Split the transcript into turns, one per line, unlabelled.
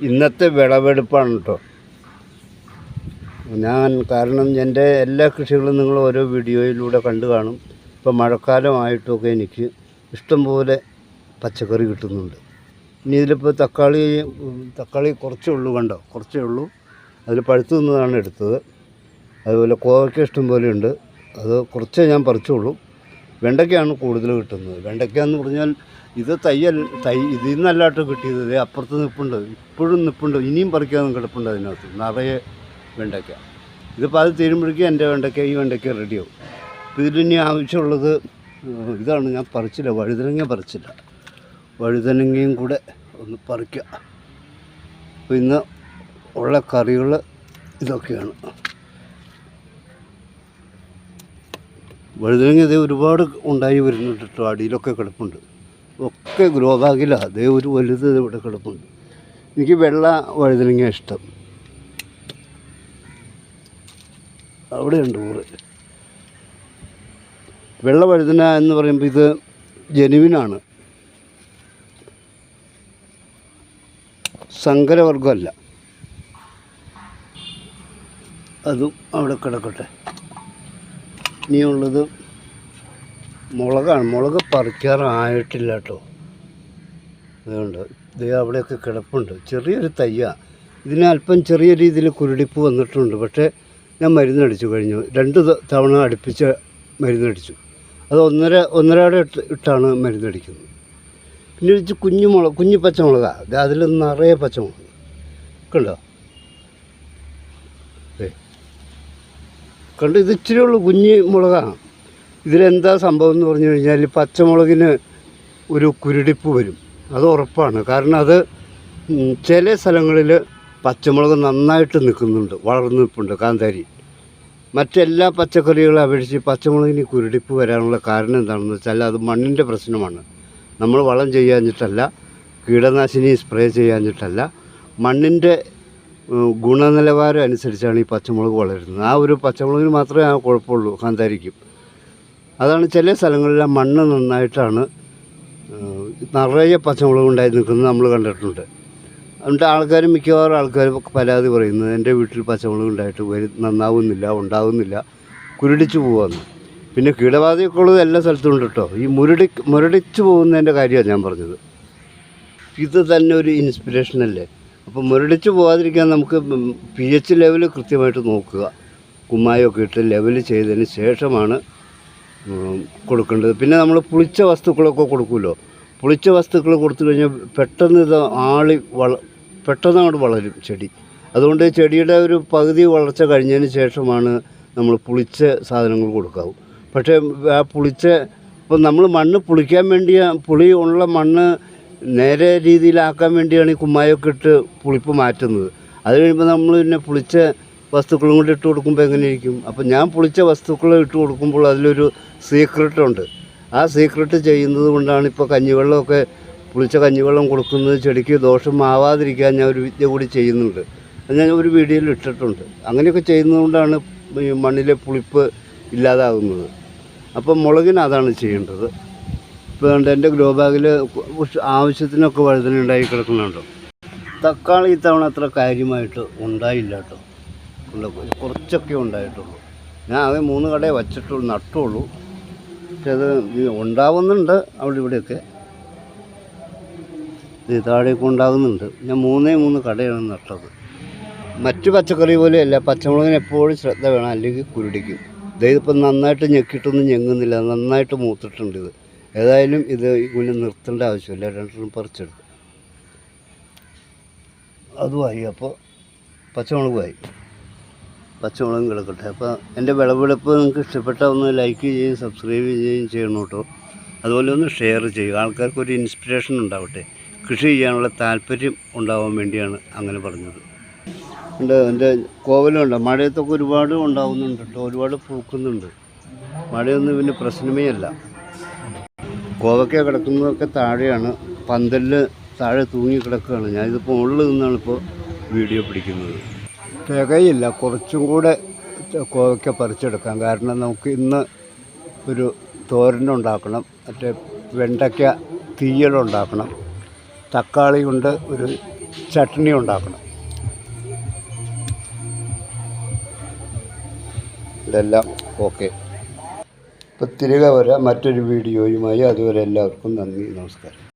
ഇന്നത്തെ വിളവെടുപ്പാണ് കേട്ടോ. ഞാൻ കാരണം എന്റെ എല്ലാ കൃഷികളും നിങ്ങൾ ഓരോ വീഡിയോയിലൂടെ കണ്ടു കാണും. ഇപ്പം മഴക്കാലമായിട്ടൊക്കെ എനിക്ക് ഇഷ്ടംപോലെ പച്ചക്കറി കിട്ടുന്നുണ്ട്. ഇനി ഇതിലിപ്പോൾ തക്കാളി തക്കാളി കുറച്ചേ ഉള്ളൂ കണ്ടോ? കുറച്ചേ ഉള്ളൂ. അതിൽ പഴുത്തു നിന്നതാണ് എടുത്തത്. അതുപോലെ കോവയ്ക്ക ഇഷ്ടംപോലെ ഉണ്ട് അത് കുറച്ചേ ഞാൻ പറിച്ചുള്ളൂ. വെണ്ടയ്ക്കയാണ് കൂടുതൽ കിട്ടുന്നത്. വെണ്ടയ്ക്ക എന്ന് പറഞ്ഞാൽ ഇത് തയ്യൽ തൈ ഇതിൽ നിന്നല്ലാട്ട് കിട്ടിയത്. ഇതേ അപ്പുറത്ത് നിൽപ്പുണ്ട് ഇപ്പോഴും നിൽപ്പുണ്ട് ഇനിയും പറിക്കാനും കിടപ്പുണ്ട് അതിനകത്ത്. നിറയെ വെണ്ടയ്ക്ക. ഇതിപ്പോൾ അത് തീരുമ്പോഴേക്കും എന്റെ വെണ്ടയ്ക്ക ഈ വെണ്ടയ്ക്ക റെഡിയാവും. അപ്പോൾ ഇതിലിനി ആവശ്യമുള്ളത് ഇതാണ്. ഞാൻ പറിച്ചില്ല. വഴുതനങ്ങ പറിച്ചില്ല. വഴുതനങ്ങയും കൂടെ ഒന്ന് പറിക്കുക അപ്പോൾ ഇന്ന് ഉള്ള കറികൾ ഇതൊക്കെയാണ്. വഴുതനങ്ങ ഇതേ ഒരുപാട് ഉണ്ടായി വരുന്നുണ്ട് കേട്ടോ. അടിയിലൊക്കെ കിടപ്പുണ്ട്. ഒക്കെ ഗ്രോ ബാഗിലാണ് അതേ ഒരു വലുത് ഇവിടെ കിടപ്പുണ്ട്. എനിക്ക് വെള്ള വഴുതനങ്ങ ഇഷ്ടം. അവിടെയുണ്ട് ഊറ് വെള്ള വഴുതന എന്ന് പറയുമ്പോൾ ഇത് ജനുവിനാണ്. സങ്കരവർഗമല്ല അതും അവിടെ കിടക്കട്ടെ. ഇനിയുള്ളത് മുളകാണ്. മുളക് പറിക്കാറായിട്ടില്ല കേട്ടോ. അതുകൊണ്ട് ഇത് അവിടെയൊക്കെ കിടപ്പുണ്ട്. ചെറിയൊരു തയ്യ. ഇതിന് അല്പം ചെറിയ രീതിയിൽ കുരുടിപ്പ് വന്നിട്ടുണ്ട്. പക്ഷേ ഞാൻ മരുന്നടിച്ചു കഴിഞ്ഞു. രണ്ട് തവണ അടുപ്പിച്ച് മരുന്നടിച്ചു. അത് ഒന്നര ഒന്നരയുടെ ഇട്ട് ഇട്ടാണ് മരുന്നടിക്കുന്നത്. പിന്നെ ഒരു കുഞ്ഞു മുളക് കുഞ്ഞു പച്ചമുളകാണ് അതിൽ നിറയെ പച്ചമുളക്. കണ്ടോ? കണ്ട് ഇത് ഇച്ചിരി ഉള്ളൂ കുഞ്ഞ് മുളകാണ്. ഇതിലെന്താ സംഭവം എന്ന് പറഞ്ഞു കഴിഞ്ഞാൽ പച്ചമുളകിന് ഒരു കുരുടിപ്പ് വരും. അത് ഉറപ്പാണ്. കാരണം അത് ചില സ്ഥലങ്ങളിൽ പച്ചമുളക് നന്നായിട്ട് നിൽക്കുന്നുണ്ട് വളർന്നു നിൽപ്പുണ്ട് കാന്താരി. മറ്റെല്ലാ പച്ചക്കറികളെ അപേക്ഷിച്ച് പച്ചമുളകിന് കുരുടിപ്പ് വരാനുള്ള കാരണം എന്താണെന്ന് വെച്ചാൽ അത് മണ്ണിന്റെ പ്രശ്നമാണ്. നമ്മൾ വളം ചെയ്യാഞ്ഞിട്ടല്ല കീടനാശിനി സ്പ്രേ ചെയ്യാഞ്ഞിട്ടല്ല മണ്ണിന്റെ ഗുണനിലവാരം അനുസരിച്ചാണ് ഈ പച്ചമുളക് വളരുന്നത്. ആ ഒരു പച്ചമുളകിന് മാത്രമേ ആ കുഴപ്പമുള്ളൂ കാന്താരിക്കും അതാണ് ചില സ്ഥലങ്ങളിൽ ആ മണ്ണ് നന്നായിട്ടാണ് നിറയെ പച്ചമുളക് ഉണ്ടായി നിൽക്കുന്നത് നമ്മൾ കണ്ടിട്ടുണ്ട്. അതുകൊണ്ട് ആൾക്കാർ മിക്കവാറും ആൾക്കാർ പരാതി പറയുന്നത് എന്റെ വീട്ടിൽ പച്ചമുളക് ഉണ്ടായിട്ട് വരും നന്നാവുന്നില്ല ഉണ്ടാവുന്നില്ല കുരുടിച്ച് പോവാന്ന്. പിന്നെ കീടബാധയൊക്കെ ഉള്ളത് എല്ലാ സ്ഥലത്തും ഉണ്ട് കേട്ടോ ഈ മുരടി മുരടിച്ച് പോകുന്നതിന്റെ കാര്യമാണ് ഞാൻ പറഞ്ഞത്. ഇത് തന്നെ ഒരു ഇൻസ്പിറേഷൻ അല്ലേ? അപ്പോൾ മുരടിച്ച് പോകാതിരിക്കാൻ നമുക്ക് പി എച്ച് ലെവൽ കൃത്യമായിട്ട് നോക്കുക. കുമ്മായൊക്കെ ഇട്ട് ലെവൽ ചെയ്തതിന് ശേഷമാണ് കൊടുക്കേണ്ടത്. പിന്നെ നമ്മൾ പുളിച്ച വസ്തുക്കളൊക്കെ കൊടുക്കുമല്ലോ പുളിച്ച വസ്തുക്കൾ കൊടുത്തു കഴിഞ്ഞാൽ പെട്ടെന്ന് ഇത് ആളി വള പെട്ടെന്ന് അങ്ങോട്ട് വളരും ചെടി. അതുകൊണ്ട് ചെടിയുടെ ഒരു പകുതി വളർച്ച കഴിഞ്ഞതിന് ശേഷമാണ് നമ്മൾ പുളിച്ച സാധനങ്ങൾ കൊടുക്കാവൂ. പക്ഷേ ആ പുളിച്ച ഇപ്പം നമ്മൾ മണ്ണ് പുളിക്കാൻ വേണ്ടിയ പുളി ഉള്ള മണ്ണ് നേരെ രീതിയിലാക്കാൻ വേണ്ടിയാണ് ഈ കുമ്മായൊക്കെ ഇട്ട് പുളിപ്പ് മാറ്റുന്നത്. അത് കഴിയുമ്പോൾ നമ്മൾ പിന്നെ പുളിച്ച വസ്തുക്കളും കൂടി ഇട്ട് കൊടുക്കുമ്പോൾ എങ്ങനെയിരിക്കും? അപ്പോൾ ഞാൻ പുളിച്ച വസ്തുക്കൾ ഇട്ട് കൊടുക്കുമ്പോൾ അതിലൊരു സീക്രട്ട് ഉണ്ട്. ആ സീക്രട്ട് ചെയ്യുന്നത് കൊണ്ടാണ് ഇപ്പോൾ കഞ്ഞിവെള്ളമൊക്കെ പുളിച്ച കഞ്ഞിവെള്ളം കൊടുക്കുന്നത് ചെടിക്ക് ദോഷം ആവാതിരിക്കാൻ ഞാൻ ഒരു വിദ്യ കൂടി ചെയ്യുന്നുണ്ട്. അത് ഞാൻ ഒരു വീഡിയോയിൽ ഇട്ടിട്ടുണ്ട്. അങ്ങനെയൊക്കെ ചെയ്യുന്നതുകൊണ്ടാണ് മണ്ണിലെ പുളിപ്പ് ഇല്ലാതാകുന്നത്. അപ്പം മുളകിന് അതാണ് ചെയ്യേണ്ടത്. ഇപ്പോൾ എന്റെ ഗ്രോ ബാഗിൽ ആവശ്യത്തിനൊക്കെ വഴുതന ഉണ്ടായി കിടക്കുന്നുണ്ടോ. തക്കാളി ഇത്തവണ അത്ര കാര്യമായിട്ട് ഉണ്ടായില്ല കേട്ടോ. കുറച്ചൊക്കെ ഉണ്ടായിട്ടുള്ളൂ. ഞാൻ ആകെ മൂന്ന് കടയെ വച്ചിട്ടുള്ളൂ നട്ടുള്ളൂ. പക്ഷെ അത് ഉണ്ടാവുന്നുണ്ട് അവിടെ ഇവിടെയൊക്കെ. താഴേക്ക് ഉണ്ടാകുന്നുണ്ട്. ഞാൻ മൂന്നേ മൂന്ന് കടയാണ് നട്ടത്. മറ്റു പച്ചക്കറി പോലെയല്ല പച്ചമുളകിന് എപ്പോഴും ശ്രദ്ധ വേണം. അല്ലെങ്കിൽ കുരുടിക്കും. ഇതിപ്പം നന്നായിട്ട് ഞെക്കിയിട്ടൊന്നും ഞെങ്ങുന്നില്ല. നന്നായിട്ട് മൂത്തിട്ടുണ്ട് ഇത്. ഏതായാലും ഇത് ഇങ്ങനെ നിർത്തേണ്ട ആവശ്യമില്ല. രണ്ടെണ്ണം പറിച്ചെടുക്കും അതുമായി അപ്പോൾ പച്ചമുളകുമായി പച്ചമുളകും കിടക്കട്ടെ. അപ്പോൾ എന്റെ വിളവെടുപ്പ് നിങ്ങൾക്ക് ഇഷ്ടപ്പെട്ടാൽ ഒന്ന് ലൈക്ക് ചെയ്യുകയും സബ്സ്ക്രൈബ് ചെയ്യുകയും ചെയ്യണം കേട്ടോ. അതുപോലെ ഒന്ന് ഷെയർ ചെയ്യുക. ആൾക്കാർക്ക് ഒരു ഇൻസ്പിറേഷൻ ഉണ്ടാവട്ടെ. കൃഷി ചെയ്യാനുള്ള താല്പര്യം ഉണ്ടാവാൻ വേണ്ടിയാണ് അങ്ങനെ പറഞ്ഞത്. ഉണ്ട്. എന്റെ കോവലുണ്ട്. മഴയത്തൊക്കെ ഒരുപാട് ഉണ്ടാവുന്നുണ്ട് കേട്ടോ. ഒരുപാട് പൂക്കുന്നുണ്ട്. മഴയൊന്നും പിന്നെ പ്രശ്നമേ അല്ല. കോവയ്ക്ക കിടക്കുന്നതൊക്കെ താഴെയാണ്. പന്തലിൽ താഴെ തൂങ്ങി കിടക്കുകയാണ്. ഞാനിതിപ്പോൾ മുകളിൽ നിന്നാണ് ഇപ്പോൾ വീഡിയോ പിടിക്കുന്നത്. തികയില്ല. കുറച്ചും കൂടെ കോവയ്ക്ക പറിച്ചെടുക്കാം. കാരണം നമുക്ക് ഇന്ന് ഒരു തോരനുണ്ടാക്കണം മറ്റേ വെണ്ടയ്ക്ക തീയലുണ്ടാക്കണം തക്കാളി കൊണ്ട് ഒരു ചട്നി ഉണ്ടാക്കണം. ഇതെല്ലാം ഓക്കെ. ഇപ്പം തിരികെ വരാം മറ്റൊരു വീഡിയോയുമായി അതുവരെ എല്ലാവർക്കും നന്ദി നമസ്കാരം.